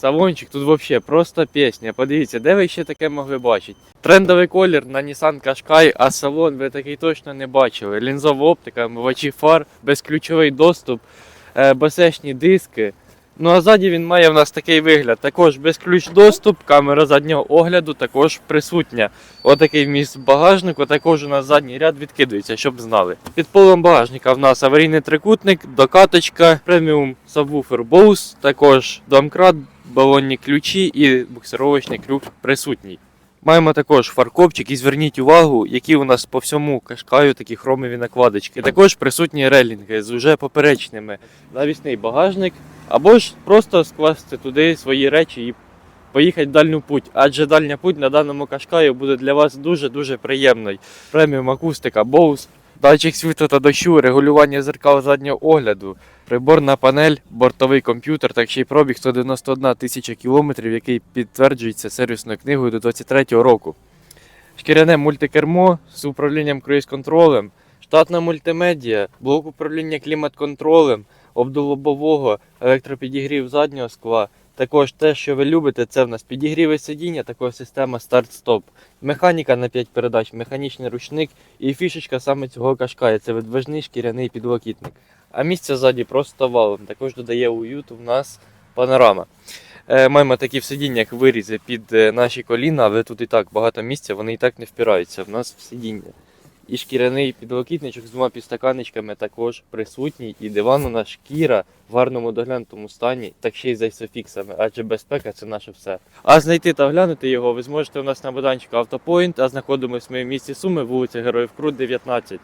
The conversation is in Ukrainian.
Салончик тут взагалі просто пісня. Подивіться, де ви ще таке могли бачити? Трендовий колір на Nissan Qashqai, а салон ви такий точно не бачили. Лінзова оптика, омивачі фар, безключовий доступ, е, басешні диски. Ну а ззаді він має в нас такий вигляд. Також безключ доступ, камера заднього огляду також присутня. Отакий вміст в багажнику, також у нас задній ряд відкидується, щоб знали. Під полом багажника в нас аварійний трикутник, докаточка, преміум сабвуфер Bose, також домкрат, балонні ключі і буксировочний ключ присутній. Маємо також фаркопчик і зверніть увагу, які у нас по всьому кашкаю такі хромові накладочки. Також присутні релінги з уже поперечними, навісний багажник, або ж просто скласти туди свої речі і поїхати в дальню путь. Адже дальня путь на даному кашкаю буде для вас дуже-дуже приємною. Преміум акустика, Bose, датчик світла та дощу, регулювання зеркал заднього огляду, приборна панель, бортовий комп'ютер, так ще й пробіг 191 тисяча кілометрів, який підтверджується сервісною книгою до 2023 року. Шкіряне мультикермо з управлінням круїз-контролем, штатна мультимедіа, блок управління клімат-контролем, обдулобового, електропідігрів заднього скла. Також те, що ви любите, це в нас підігріви сидіння, також система старт-стоп, механіка на 5 передач, механічний ручник і фішечка саме цього кашкая. Це видвижний шкіряний підлокітник. А місце ззаді просто валом. Також додає уюту в нас панорама. Е, маємо такі в сидіннях вирізи під е, наші коліна, але тут і так багато місця, вони і так не впираються в нас в сидіння. І шкіряний підлокітничок з двома підстаканничками також присутній. І диван у нас шкіра в гарному доглянутому стані, так ще й з айсофіксами, адже безпека це наше все. А знайти та оглянути його ви зможете у нас на боданчику Автопоінт, а знаходимося ми в місті Суми, вулиця Героїв Крут, 19.